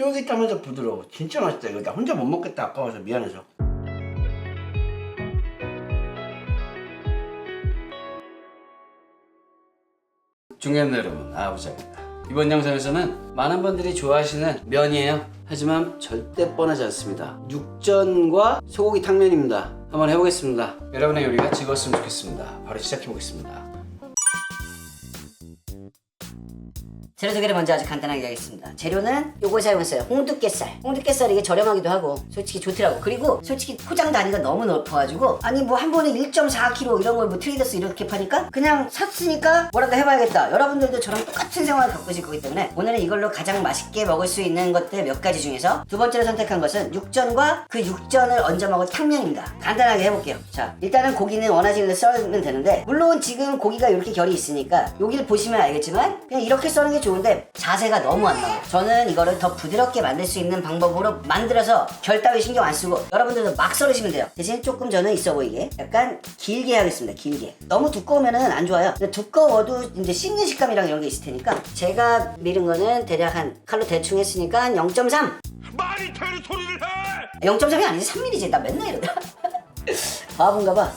쫄깃하면서 부드러워. 진짜 맛있다 이거. 나 혼자 못 먹겠다 아까워서 미안해서. 중개님 여러분, 아부장입니다. 이번 영상에서는 많은 분들이 좋아하시는 면이에요. 하지만 절대 뻔하지 않습니다. 육전과 소고기 탕면입니다. 한번 해보겠습니다. 여러분의 요리가 즐거웠으면 좋겠습니다. 바로 시작해보겠습니다. 재료 소개를 먼저 아주 간단하게 하겠습니다. 재료는 요거 사용했어요. 홍두깨살. 홍두깨살이 이게 저렴하기도 하고 솔직히 좋더라고. 그리고 솔직히 포장 단위가 너무 넓어가지고 아니 뭐 한 번에 1.4kg 이런 걸 뭐 트레이더스 이렇게 파니까 그냥 샀으니까 뭐라도 해봐야겠다. 여러분들도 저랑 똑같은 생활을 겪으실 거기 때문에 오늘은 이걸로 가장 맛있게 먹을 수 있는 것들 몇 가지 중에서 두 번째로 선택한 것은 육전과 그 육전을 얹어 먹을 탕면입니다. 간단하게 해볼게요. 자 일단은 고기는 원하시는 대로 썰면 되는데 물론 지금 고기가 이렇게 결이 있으니까 여기를 보시면 알겠지만 그냥 이렇게 써는 게 좋 은데 자세가 너무 안 나와요. 저는 이거를 더 부드럽게 만들 수 있는 방법으로 만들어서 결 따위 신경 안 쓰고 여러분들도 막 썰으시면 돼요. 대신 조금 저는 있어 보이게 약간 길게 하겠습니다. 길게. 너무 두꺼우면은 안 좋아요. 근데 두꺼워도 이제 씹는 식감이랑 이런 게 있을 테니까 제가 미른 거는 대략 한 칼로 대충 했으니까 0.3 말이 되는 소리를 해! 0.3이 아니지 3mm지 나 맨날 이러다 바본가 봐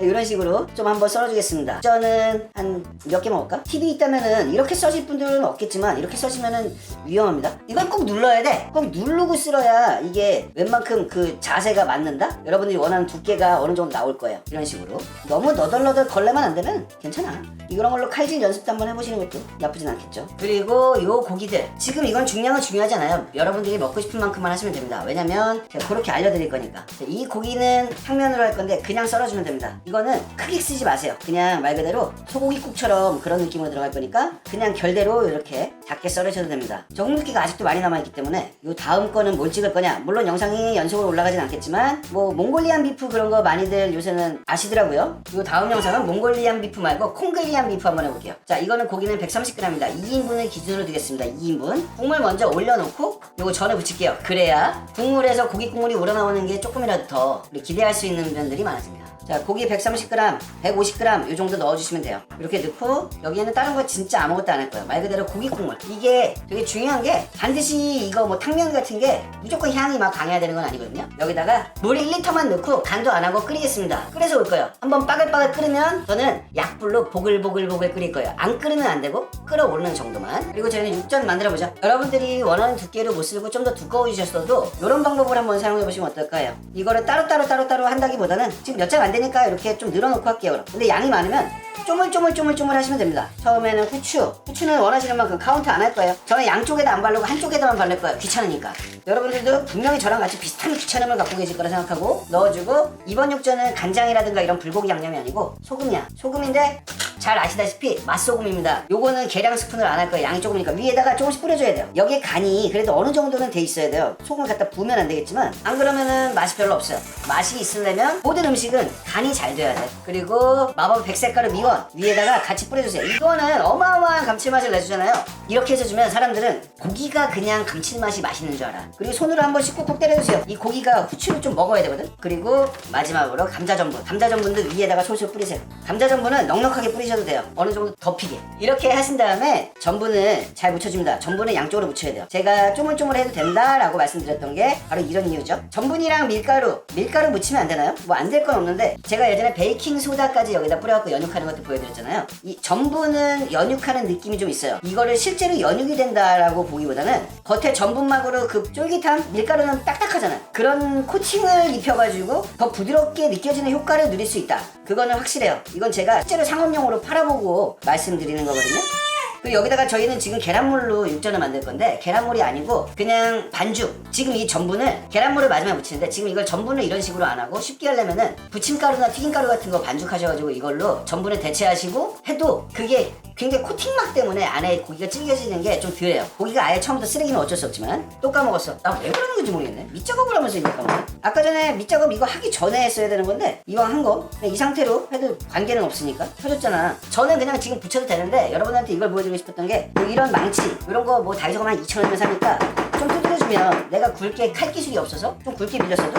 이런 식으로 좀 한번 썰어주겠습니다. 저는 한 몇 개 먹을까? 팁이 있다면은 이렇게 써실 분들은 없겠지만 이렇게 써시면은 위험합니다. 이건 꼭 눌러야 돼 꼭 누르고 쓸어야 이게 웬만큼 그 자세가 맞는다? 여러분들이 원하는 두께가 어느 정도 나올 거예요. 이런 식으로. 너무 너덜너덜 걸레만 안 되면 괜찮아. 이런 걸로 칼질 연습도 한번 해보시는 것도 나쁘진 않겠죠. 그리고 요 고기들. 지금 이건 중량은 중요하지 않아요. 여러분들이 먹고 싶은 만큼만 하시면 됩니다. 왜냐면 제가 그렇게 알려드릴 거니까. 자, 이 고기는 탕면으로 할 건데 그냥 썰어주면 됩니다 이거는 크게 쓰지 마세요. 그냥 말 그대로 소고기국처럼 그런 느낌으로 들어갈 거니까 그냥 결대로 이렇게 작게 썰으셔도 됩니다. 적응느끼가 아직도 많이 남아있기 때문에 요 다음 거는 뭘 찍을 거냐? 물론 영상이 연속으로 올라가진 않겠지만 뭐 몽골리안 비프 그런 거 많이들 요새는 아시더라고요. 요 다음 영상은 몽골리안 비프 말고 콩글리안 비프 한번 해볼게요. 자 이거는 고기는 130g입니다. 2인분을 기준으로 두겠습니다. 2인분. 국물 먼저 올려놓고 요거 전에 붙일게요. 그래야 국물에서 고기 국물이 우러나오는 게 조금이라도 더 우리 기대할 수 있는 면들이 많아집니다 자 고기 130g, 150g 요 정도 넣어주시면 돼요. 이렇게 넣고 여기에는 다른 거 진짜 아무것도 안 할 거예요. 말 그대로 고기 국물. 이게 되게 중요한 게 반드시 이거 뭐 탕면 같은 게 무조건 향이 막 강해야 되는 건 아니거든요. 여기다가 물 1리터만 넣고 간도 안 하고 끓이겠습니다. 끓여서 올 거예요. 한번 빠글빠글 끓으면 저는 약불로 보글보글보글 끓일 거예요. 안 끓으면 안 되고 끓어오르는 정도만. 그리고 저희는 육전 만들어 보죠. 여러분들이 원하는 두께를 못 쓰고 좀 더 두꺼워지셨어도 이런 방법을 한번 사용해 보시면 어떨까요? 이거를 따로따로 따로따로 한다기보다는 지금 몇 장 안 되 니까 이렇게 좀 늘어놓고 할게요. 근데 양이 많으면 쪼물쪼물쪼물쪼물 하시면 됩니다 처음에는 후추 후추는 원하시는 만큼 카운트 안 할 거예요 저는 양쪽에다 안 바르고 한쪽에다만 바를 거예요 귀찮으니까 여러분들도 분명히 저랑 같이 비슷한 귀찮음을 갖고 계실 거라 생각하고 넣어주고 이번 육전은 간장이라든가 이런 불고기 양념이 아니고 소금이야 소금인데 잘 아시다시피 맛소금입니다. 요거는 계량 스푼을 안 할 거예요. 양이 조금이니까 위에다가 조금씩 뿌려줘야 돼요. 여기에 간이 그래도 어느 정도는 돼 있어야 돼요. 소금을 갖다 부으면 안 되겠지만 안 그러면은 맛이 별로 없어요. 맛이 있으려면 모든 음식은 간이 잘 돼야 돼. 그리고 마법 백색가루 미원 위에다가 같이 뿌려주세요. 이거는 어마어마한 감칠맛을 내주잖아요. 이렇게 해서 주면 사람들은 고기가 그냥 감칠맛이 맛있는 줄 알아. 그리고 손으로 한 번 씩 꾹꾹 때려주세요. 이 고기가 후추를 좀 먹어야 되거든. 그리고 마지막으로 감자 전분. 감자 전분도 위에다가 솔솔 뿌리세요. 감자 전분은 넉넉하게 뿌리셔도 돼요. 어느 정도 덮이게. 이렇게 하신 다음에 전분을 잘 묻혀줍니다. 전분은 양쪽으로 묻혀야 돼요. 제가 쪼물쪼물 해도 된다라고 말씀드렸던 게 바로 이런 이유죠. 전분이랑 밀가루, 밀가루 묻히면 안 되나요? 뭐 안 될 건 없는데 제가 예전에 베이킹 소다까지 여기다 뿌려갖고 연육하는 것도 보여드렸잖아요. 이 전분은 연육하는 느낌이 좀 있어요. 이거를 실제로 연육이 된다라고 보기보다는 겉에 전분막으로 그 쫄깃한 밀가루는 딱딱하잖아요. 그런 코팅을 입혀가지고 더 부드럽게 느껴지는 효과를 누릴 수 있다. 그거는 확실해요. 이건 제가 실제로 상업용으로 팔아보고 말씀드리는 거거든요. 그리고 여기다가 저희는 지금 계란물로 육전을 만들 건데 계란물이 아니고 그냥 반죽. 지금 이 전분을 계란물을 마지막에 묻히는데 지금 이걸 전분을 이런 식으로 안 하고 쉽게 하려면은 부침가루나 튀김가루 같은 거 반죽하셔가지고 이걸로 전분을 대체하시고 해도 그게 굉장히 코팅막 때문에 안에 고기가 질겨지는 게 좀 덜해요. 고기가 아예 처음부터 쓰레기는 어쩔 수 없지만 또 까먹었어. 나 왜 그러는 건지 모르겠네. 밑작업을 하면서 이거 까먹어 아까 전에 밑작업 이거 하기 전에 했어야 되는 건데 이왕 한 거 이 상태로 해도 관계는 없으니까 펴줬잖아. 저는 그냥 지금 붙여도 되는데 여러분한테 이걸 보여드리고 싶었던 게 뭐 이런 망치 이런 거 뭐 다이소가 한 2,000원이면 사니까 좀 두드려주면 내가 굵게 칼 기술이 없어서 좀 굵게 밀렸어도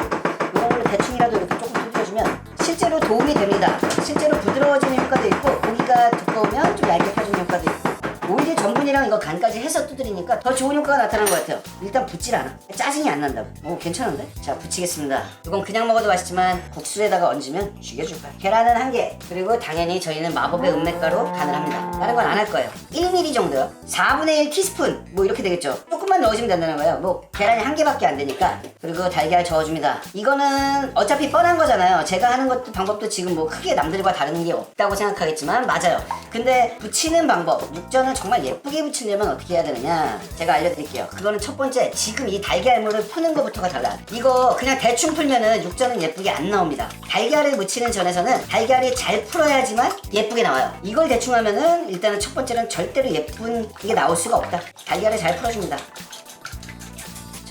이런 걸로 대충이라도 이렇게 조금 두드려주면 실제로 도움이 됩니다. 실제로 부드러워지는 효과도 있고 고기가 두꺼우면 전분이랑 이거 간까지 해서 두드리니까 더 좋은 효과가 나타난 것 같아요. 일단 붙질 않아. 짜증이 안 난다고. 오 괜찮은데? 자 붙이겠습니다. 이건 그냥 먹어도 맛있지만 국수에다가 얹으면 죽여줄 거야. 계란은 한 개. 그리고 당연히 저희는 마법의 은맥가루 간을 합니다. 다른 건 안 할 거예요. 1mm 정도요. 4분의 1 티스푼 뭐 이렇게 되겠죠. 조금만 넣어주면 된다는 거예요. 뭐 계란이 한 개밖에 안 되니까. 그리고 달걀 저어줍니다. 이거는 어차피 뻔한 거잖아요. 제가 하는 것도 방법도 지금 뭐 크게 남들과 다른 게 없다고 생각하겠지만 맞아요. 근데 붙이는 방법, 육전을 정말 예 쁘게 붙이려면 어떻게 해야 되느냐? 제가 알려드릴게요. 그거는 첫 번째, 지금 이 달걀물을 푸는 것부터가 달라. 이거 그냥 대충 풀면은 육전은 예쁘게 안 나옵니다. 달걀을 묻히는 전에서는 달걀이 잘 풀어야지만 예쁘게 나와요. 이걸 대충 하면은 일단은 첫 번째는 절대로 예쁜 이게 나올 수가 없다. 달걀을 잘 풀어줍니다.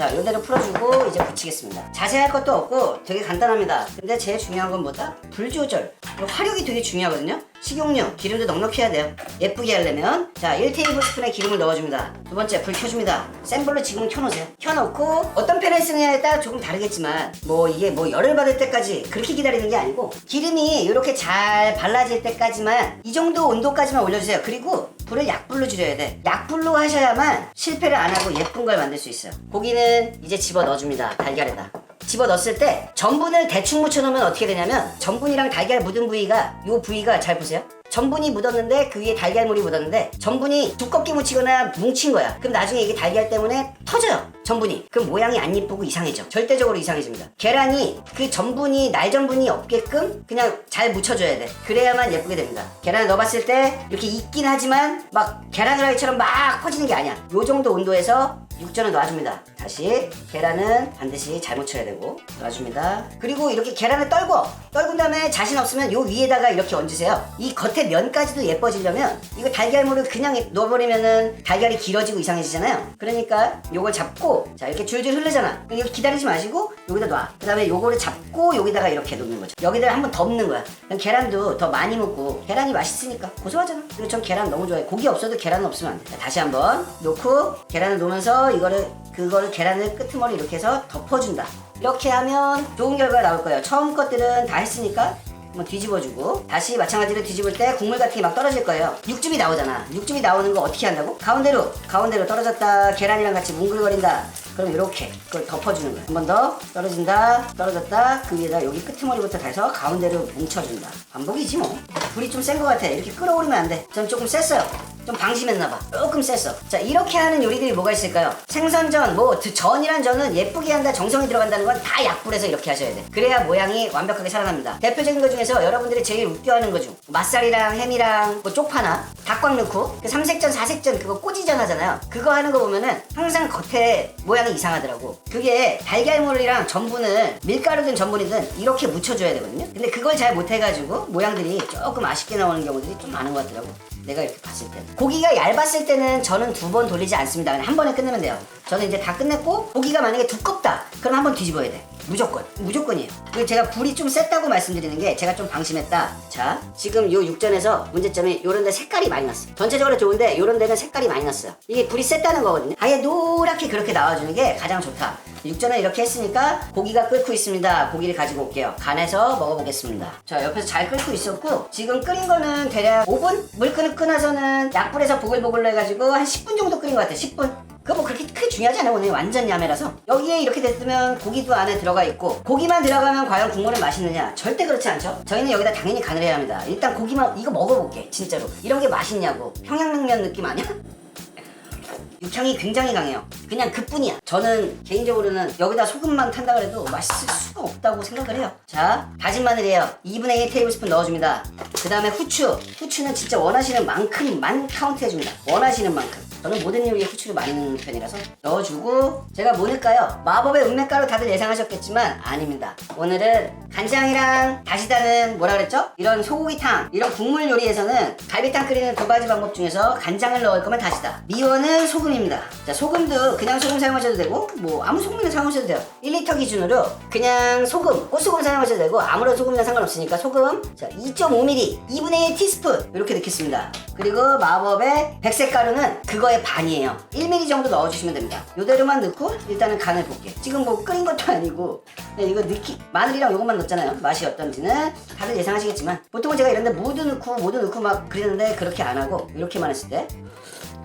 자, 이대로 풀어주고 이제 붙이겠습니다. 자세할 것도 없고 되게 간단합니다. 근데 제일 중요한 건 뭐다? 불 조절. 이 화력이 되게 중요하거든요. 식용유, 기름도 넉넉히 해야 돼요. 예쁘게 하려면 자, 1테이블 스푼의 기름을 넣어줍니다. 두 번째, 불 켜줍니다. 센 불로 지금 켜놓으세요. 켜놓고 어떤 팬을 쓰느냐에 따라 조금 다르겠지만 뭐 이게 뭐 열을 받을 때까지 그렇게 기다리는 게 아니고 기름이 이렇게 잘 발라질 때까지만 이 정도 온도까지만 올려주세요. 그리고 불을 약불로 줄여야 돼. 약불로 하셔야만 실패를 안 하고 예쁜 걸 만들 수 있어요. 고기는 이제 집어 넣어줍니다. 달걀에다. 집어 넣었을 때 전분을 대충 묻혀놓으면 어떻게 되냐면 전분이랑 달걀 묻은 부위가 요 부위가 잘 보세요. 전분이 묻었는데 그 위에 달걀물이 묻었는데 전분이 두껍게 묻히거나 뭉친 거야. 그럼 나중에 이게 달걀 때문에 터져요. 전분이. 그럼 모양이 안 이쁘고 이상해져. 절대적으로 이상해집니다. 계란이 그 전분이 날 전분이 없게끔 그냥 잘 묻혀줘야 돼. 그래야만 예쁘게 됩니다. 계란을 넣어봤을 때 이렇게 익긴 하지만 막 계란 후라이처럼 막 퍼지는 게 아니야. 요 정도 온도에서 육전을 놔줍니다. 다시 계란은 반드시 잘 묻혀야 되고 놔줍니다. 그리고 이렇게 계란을 떨고 떨군 다음에 자신 없으면 요 위에다가 이렇게 얹으세요. 이 겉에 면까지도 예뻐지려면 이거 달걀물을 그냥 넣어버리면은 달걀이 길어지고 이상해지잖아요. 그러니까 요걸 잡고 자 이렇게 줄줄 흐르잖아. 그럼 이거 기다리지 마시고 여기다 놔. 그 다음에 요거를 잡고 여기다가 이렇게 놓는 거죠. 여기다가 한번 덮는 거야. 그럼 계란도 더 많이 먹고 계란이 맛있으니까 고소하잖아. 그리고 전 계란 너무 좋아해. 고기 없어도 계란 없으면 안 돼. 자, 다시 한번 놓고 계란을 놓으면서 이거를 그거를 계란을 끄트머리 이렇게 해서 덮어준다. 이렇게 하면 좋은 결과가 나올 거예요. 처음 것들은 다 했으니까 한번 뒤집어주고 다시 마찬가지로 뒤집을 때 국물 같은 게 막 떨어질 거예요. 육즙이 나오잖아. 육즙이 나오는 거 어떻게 한다고? 가운데로 가운데로 떨어졌다. 계란이랑 같이 뭉글거린다. 그럼 이렇게 그걸 덮어주는 거야. 한 번 더 떨어진다. 떨어졌다. 그 위에다 여기 끄트머리부터 다 해서 가운데로 뭉쳐준다. 반복이지 뭐. 불이 좀센것 같아. 이렇게 끌어올리면 안 돼. 전 조금 셌어요. 좀 방심했나봐. 조금 셌어. 자, 이렇게 하는 요리들이 뭐가 있을까요? 생선전, 뭐, 드- 전이란 전은 예쁘게 한다, 정성이 들어간다는 건 다 약불에서 이렇게 하셔야 돼. 그래야 모양이 완벽하게 살아납니다. 대표적인 것 중에서 여러분들이 제일 웃겨하는 거 중, 맛살이랑 햄이랑 뭐 쪽파나 닭광 넣고, 그 삼색전, 사색전, 그거 꼬지전 하잖아요. 그거 하는 거 보면은 항상 겉에 모양이 이상하더라고. 그게 달걀물이랑 전분을 밀가루든 전분이든 이렇게 묻혀줘야 되거든요. 근데 그걸 잘 못해가지고 모양들이 조금 아쉽게 나오는 경우들이 좀 많은 것 같더라고. 내가 이렇게 봤을 때. 고기가 얇았을 때는 저는 두 번 돌리지 않습니다. 그냥 한 번에 끝내면 돼요. 저는 이제 다 끝냈고 고기가 만약에 두껍다 그럼 한 번 뒤집어야 돼 무조건 무조건이에요. 그리고 제가 불이 좀 셌다고 말씀드리는 게 제가 좀 방심했다. 자 지금 요 육전에서 문제점이 요런 데 색깔이 많이 났어 전체적으로 좋은데 요런 데는 색깔이 많이 났어요. 이게 불이 셌다는 거거든요. 아예 노랗게 그렇게 나와주는 게 가장 좋다. 육전을 이렇게 했으니까 고기가 끓고 있습니다. 고기를 가지고 올게요. 간해서 먹어보겠습니다. 자 옆에서 잘 끓고 있었고 지금 끓인 거는 대략 5분? 물 끓, 끓나서는 약불에서 보글보글 해가지고 한 10분 정도 끓인 것 같아요. 10분 그거 뭐 그렇게 크게 중요하지 않아요 오늘 완전 야매라서 여기에 이렇게 됐으면 고기도 안에 들어가 있고 고기만 들어가면 과연 국물은 맛있느냐 절대 그렇지 않죠 저희는 여기다 당연히 간을 해야 합니다 일단 고기만 이거 먹어볼게 진짜로 이런 게 맛있냐고 평양냉면 느낌 아니야? 육향이 굉장히 강해요. 그냥 그뿐이야. 저는 개인적으로는 여기다 소금만 탄다 그래도 맛있을 수가 없다고 생각을 해요. 자, 다진 마늘이에요. 2분의 1 테이블스푼 넣어줍니다. 그 다음에 후추. 후추는 진짜 원하시는 만큼만 카운트 해줍니다. 원하시는 만큼. 저는 모든 요리에 후추를 많이 넣는 편이라서 넣어주고 제가 뭐 넣을까요? 마법의 은맥가루 다들 예상하셨겠지만 아닙니다. 오늘은 간장이랑 다시다는 뭐라 그랬죠? 이런 소고기탕, 이런 국물 요리에서는 갈비탕 끓이는 두 가지 방법 중에서 간장을 넣을 거면 다시다. 미원은 소금입니다. 자, 소금도 그냥 소금 사용하셔도 되고 뭐 아무 소금이나 사용하셔도 돼요. 1리터 기준으로 그냥 소금, 꽃소금 사용하셔도 되고 아무런 소금이나 상관없으니까 소금 자, 2.5ml, 2분의 1 티스푼 이렇게 넣겠습니다. 그리고 마법의 백색 가루는 그거 의 반이에요. 1ml 정도 넣어주시면 됩니다. 요대로만 넣고 일단은 간을 볼게. 지금 뭐 끓인 것도 아니고 그냥 이거 넣기 마늘이랑 요것만 넣었잖아요. 맛이 어떤지는 다들 예상하시겠지만 보통은 제가 이런데 무도 넣고 뭐도 넣고 막 그러는데 그렇게 안 하고 이렇게만 했을 때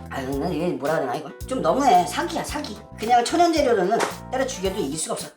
아유 난 이게 뭐라 그러나 이거 좀 너무해 사기야 사기 그냥 천연 재료로는 때려 죽여도 이길 수가 없어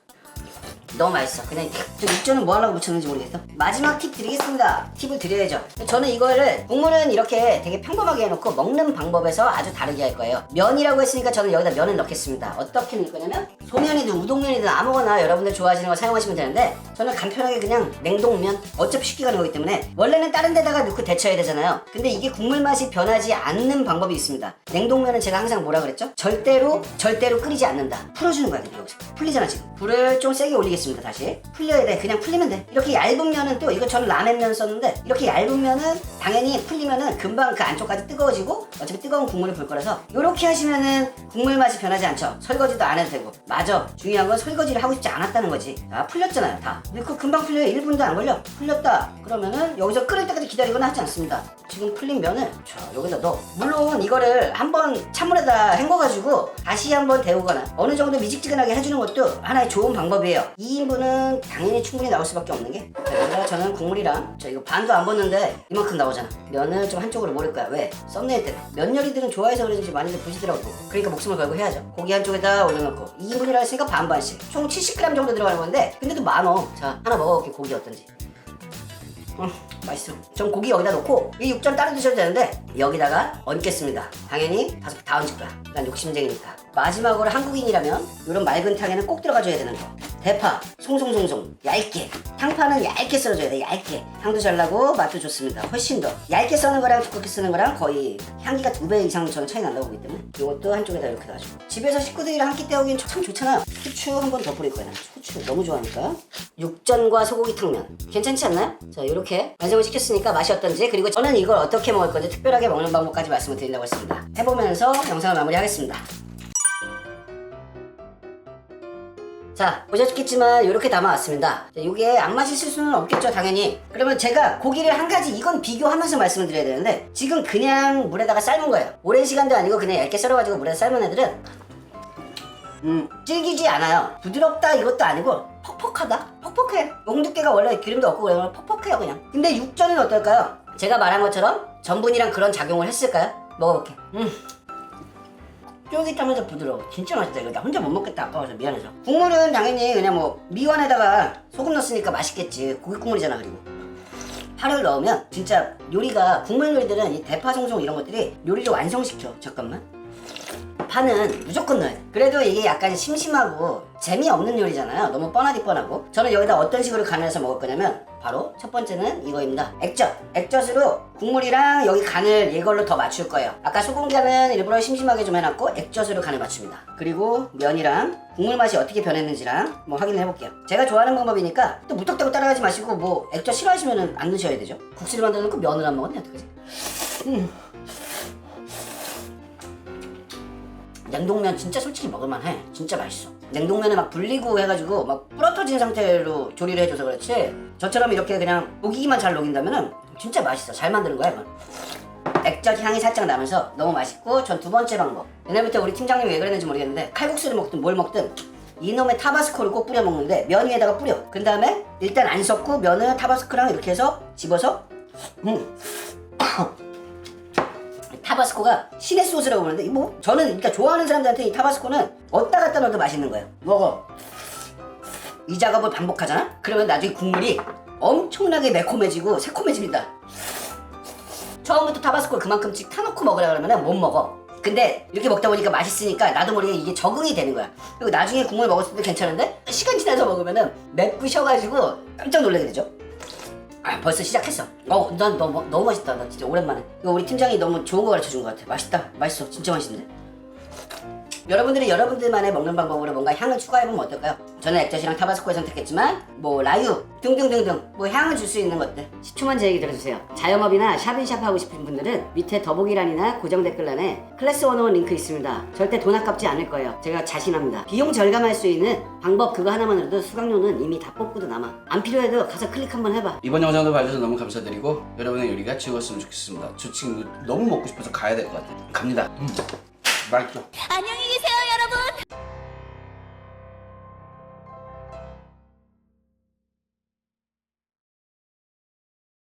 너무 맛있어. 그냥 저 육전은 뭐 하려고 붙였는지 모르겠어. 마지막 팁 드리겠습니다. 팁을 드려야죠. 저는 이거를 국물은 이렇게 되게 평범하게 해놓고 먹는 방법에서 아주 다르게 할 거예요. 면이라고 했으니까 저는 여기다 면을 넣겠습니다. 어떻게 넣을 거냐면 소면이든 우동면이든 아무거나 여러분들 좋아하시는 거 사용하시면 되는데 저는 간편하게 그냥 냉동면 어차피 쉽게 가는 거기 때문에 원래는 다른 데다가 넣고 데쳐야 되잖아요. 근데 이게 국물 맛이 변하지 않는 방법이 있습니다. 냉동면은 제가 항상 뭐라 그랬죠? 절대로 절대로 끓이지 않는다. 풀어주는 거야 그냥 여기서. 풀리잖아 지금. 불을 좀 세게 올리겠습니다 다시. 풀려야 돼. 그냥 풀리면 돼. 이렇게 얇은 면은 또 이거 저는 라멘면 썼는데 이렇게 얇은 면은 당연히 풀리면은 금방 그 안쪽까지 뜨거워지고 어차피 뜨거운 국물을 볼 거라서 이렇게 하시면은 국물 맛이 변하지 않죠. 설거지도 안 해도 되고. 맞아. 중요한 건 설거지를 하고 싶지 않았다는 거지. 아 풀렸잖아요 다. 근데 그 금방 풀려요. 1분도 안 걸려. 풀렸다. 그러면은 여기서 끓을 때까지 기다리거나 하지 않습니다. 지금 풀린 면을 자 여기다 넣어. 물론 이거를 한번 찬물에다 헹궈가지고 다시 한번 데우거나 어느 정도 미직지근하게 해주는 것도 하나의 좋은 방법이에요 2인분은 당연히 충분히 나올 수밖에 없는 게. 그래서 저는 국물이랑 저 이거 반도 안 벗는데 이만큼 나오잖아. 면을 좀 한쪽으로 모를 거야. 왜? 썸네일 때문에. 면 요리들은 좋아해서 그런지 많이들 보시더라고. 그러니까 목숨을 걸고 해야죠. 고기 한쪽에다 올려놓고. 2인분이라 했으니까 반반씩. 총 70g 정도 들어가는 건데 근데도 많어. 자 하나 먹어볼게 고기 어떤지. 음, 맛있어. 전 고기 여기다 놓고 이 육전 따로 드셔도 되는데 여기다가 얹겠습니다. 당연히 다섯 다 얹을 거야. 난 욕심쟁이니까. 마지막으로 한국인이라면 이런 맑은 탕에는 꼭 들어가줘야 되는 거. 대파, 송송송송, 얇게. 탕파는 얇게 썰어줘야 돼, 얇게. 향도 잘 나고 맛도 좋습니다. 훨씬 더. 얇게 써는 거랑 두껍게 쓰는 거랑 거의 향기가 두 배 이상 저는 차이 난다고 보기 때문에 이것도 한쪽에다 이렇게 놔주고. 집에서 식구들이랑 한 끼 때우기엔 참 좋잖아. 후추 한 번 더 뿌릴. 난 후추 너무 좋아하니까. 육전과 소고기 탕면. 괜찮지 않나요? 자, 이렇게 완성을 시켰으니까 맛이 어떤지 그리고 저는 이걸 어떻게 먹을 건지 특별하게 먹는 방법까지 말씀을 드린다고 했습니다. 해보면서 영상을 마무리하겠습니다. 자 보셨겠지만 이렇게 담아왔습니다 자, 이게 안 맛있을 수는 없겠죠 당연히 그러면 제가 고기를 한 가지 이건 비교하면서 말씀을 드려야 되는데 지금 그냥 물에다가 삶은 거예요 오랜 시간도 아니고 그냥 얇게 썰어가지고 물에 삶은 애들은 음 질기지 않아요. 부드럽다 이것도 아니고 퍽퍽하다? 퍽퍽해. 용두깨가 원래 기름도 없고 그러면 퍽퍽해요 그냥. 근데 육전은 어떨까요? 제가 말한 것처럼 전분이랑 그런 작용을 했을까요? 먹어볼게. 음. 쫄깃하면서 부드러워. 진짜 맛있다 이거. 나 혼자 못 먹겠다 아까워서. 미안해서. 국물은 당연히 그냥 뭐 미원에다가 소금 넣었으니까 맛있겠지. 고기 국물이잖아 그리고. 파를 넣으면 진짜 요리가 국물 요리들은 이 대파 송송 이런 것들이 요리를 완성시켜. 잠깐만 파는 무조건 넣어야 돼. 그래도 이게 약간 심심하고 재미없는 요리잖아요. 너무 뻔하디 뻔하고. 저는 여기다 어떤 식으로 간을 해서 먹을 거냐면 바로 첫 번째는 이거입니다. 액젓. 액젓으로 국물이랑 여기 간을 이걸로 더 맞출 거예요. 아까 소금 간은 일부러 심심하게 좀 해놨고 액젓으로 간을 맞춥니다. 그리고 면이랑 국물 맛이 어떻게 변했는지랑 뭐 확인을 해볼게요. 제가 좋아하는 방법이니까 또 무턱대고 따라가지 마시고 뭐 액젓 싫어하시면 안 넣으셔야 되죠. 국수를 만들어 놓고 면을 안 먹었네. 어떡하지? 음. 냉동면 진짜 솔직히 먹을만 해. 진짜 맛있어. 냉동면을 막 불리고 해가지고 막 불어터진 상태로 조리를 해줘서 그렇지. 저처럼 이렇게 그냥 녹이기만 잘 녹인다면은 진짜 맛있어. 잘 만드는 거야 이건. 액젓 향이 살짝 나면서 너무 맛있고 전 두 번째 방법. 옛날부터 우리 팀장님이 왜 그랬는지 모르겠는데 칼국수를 먹든 뭘 먹든 이놈의 타바스코를 꼭 뿌려 먹는데 면 위에다가 뿌려. 그 다음에 일단 안 섞고 면을 타바스코랑 이렇게 해서 집어서 음. 타바스코가 신의 소스라고 부르는데 이뭐 저는 그러니까 좋아하는 사람들한테 이 타바스코는 어디다 갖다 넣어도 맛있는 거예요. 먹어. 이 작업을 반복하잖아? 그러면 나중에 국물이 엄청나게 매콤해지고 새콤해집니다. 처음부터 타바스코를 그만큼씩 타놓고 먹으라 그러면 못 먹어. 근데 이렇게 먹다 보니까 맛있으니까 나도 모르게 이게 적응이 되는 거야. 그리고 나중에 국물 먹었을 때 괜찮은데 시간 지나서 먹으면은 맵부셔가지고 깜짝 놀라게 되죠 아 벌써 시작했어. 어, 난 너 무 너무 맛있다. 나 진짜 오랜만에. 이거 우리 팀장이 너무 좋은 거 가르쳐 준 것 같아. 맛있다. 맛있어. 진짜 맛있는데. 여러분들이 여러분들만의 먹는 방법으로 뭔가 향을 추가해보면 어떨까요? 저는 액젓이랑 타바스코를 선택했지만 뭐 라유 등등등등 뭐 향을 줄 수 있는 것들 10초만 제 얘기 들어주세요 자영업이나 샵인샵 하고 싶은 분들은 밑에 더보기란이나 고정 댓글란에 클래스 101 링크 있습니다 절대 돈 아깝지 않을 거예요 제가 자신합니다 비용 절감할 수 있는 방법 그거 하나만으로도 수강료는 이미 다 뽑고도 남아 안 필요해도 가서 클릭 한번 해봐 이번 영상도 봐주셔서 너무 감사드리고 여러분의 요리가 즐거웠으면 좋겠습니다. 저 지금 너무 먹고 싶어서 가야 될 것 같아요. 갑니다. 음, 맛있어. 안녕히 계세요, 여러분.